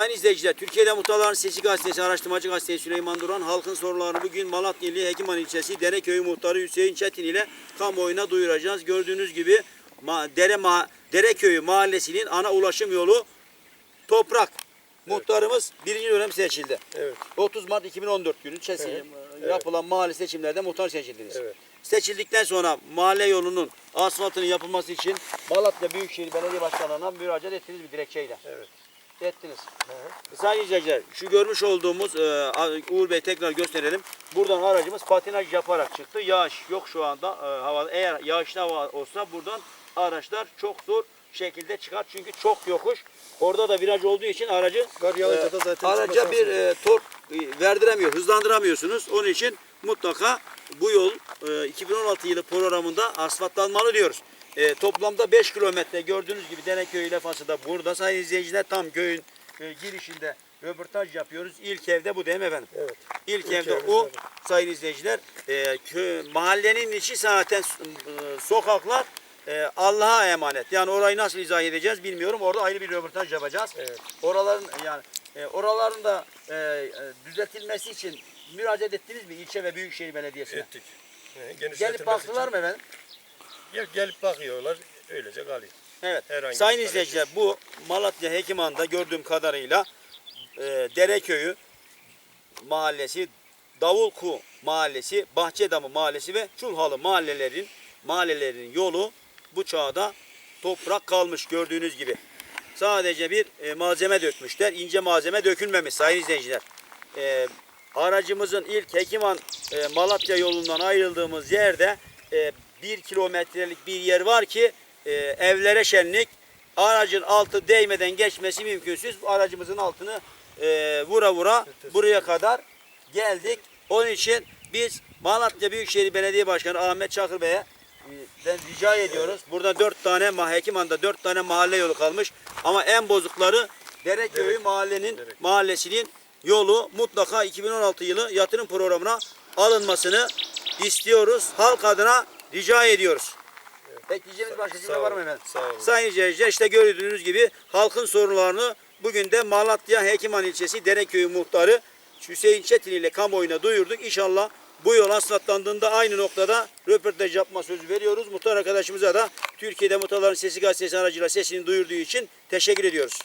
Sayın izleyiciler, Türkiye'de Muhtarların Sesi Gazetesi, Araştırmacı Gazetesi Süleyman Duran, halkın sorularını bugün Malatya ili Hekiman ilçesi Dereköy'ü muhtarı Hüseyin Çetin ile kamuoyuna duyuracağız. Gördüğünüz gibi Dere ma Dereköy'ü mahallesinin ana ulaşım yolu toprak. Muhtarımız birinci dönem seçildi. Evet. 30 Mart 2014 günü seçim, Evet, yapılan mahalle seçimlerde muhtar seçildiniz. Evet. Seçildikten sonra mahalle yolunun asfaltının yapılması için Malatya Büyükşehir Belediye Başkanlığı'na müracaat ettiniz bir dilekçeyle. Evet. Ettiniz. Sayın izleyiciler şu görmüş olduğumuz e, Uğur Bey tekrar gösterelim. Buradan aracımız patinaj yaparak çıktı. Yağış yok şu anda e, havada. Eğer yağışlı hava olsa buradan araçlar çok zor şekilde çıkar. Çünkü çok yokuş. Orada da viraj olduğu için aracı yağınca da zaten araca bir e, tork e, verdiremiyor, hızlandıramıyorsunuz. Onun için mutlaka bu yol e, 2016 yılı programında asfaltlanmalı diyoruz. E, toplamda 5 kilometre gördüğünüz gibi Deneköy ile Fası da burada. Sayın izleyiciler tam köyün e, girişinde röportaj yapıyoruz. İlk evde bu değil mi efendim? Evet. İlk, İlk evde o sayın izleyiciler. E, kö, mahallenin içi zaten e, sokaklar e, Allah'a emanet. Yani orayı nasıl izah edeceğiz bilmiyorum. Orada ayrı bir röportaj yapacağız. Evet. Oraların yani e, oraların da e, e, düzeltilmesi için müracaat ettiniz mi ilçe ve büyükşehir belediyesine? Ettik. Gelip baktılar mı efendim? Gel, gelip bakıyorlar. Öylece kalıyor. Evet. Herhangi Sayın izleyiciler bu Malatya Hekiman'da gördüğüm kadarıyla e, Dereköy'ü mahallesi, Davulku mahallesi, Bahçedamı mahallesi ve Çulhalı mahallelerin mahallelerin yolu bu çağda toprak kalmış gördüğünüz gibi. Sadece bir e, malzeme dökmüşler. ince malzeme dökülmemiş sayın izleyiciler. E, aracımızın ilk Hekiman e, Malatya yolundan ayrıldığımız yerde e, bir kilometrelik bir yer var ki e, evlere şenlik aracın altı değmeden geçmesi mümkünsüz. Aracımızın altını e, vura vura buraya kadar geldik. Onun için biz Malatya Büyükşehir Belediye Başkanı Ahmet Çakır Bey'e ben rica ediyoruz. Burada dört tane ma- Hekiman'da dört tane mahalle yolu kalmış. Ama en bozukları Dereköy'ü mahallenin Derek. mahallesinin yolu mutlaka 2016 yılı yatırım programına alınmasını istiyoruz. Halk adına rica ediyoruz. Bekleyeceğimiz başka cümle var mı efendim? sağ olun. Sayın izleyiciler işte gördüğünüz gibi halkın sorunlarını bugün de Malatya Hekiman ilçesi Dereköy'ü muhtarı Hüseyin Çetin ile kamuoyuna duyurduk. İnşallah bu yol asfaltlandığında aynı noktada röportaj yapma sözü veriyoruz. Muhtar arkadaşımıza da Türkiye'de Muhtarların Sesi Gazetesi aracıyla sesini duyurduğu için teşekkür ediyoruz.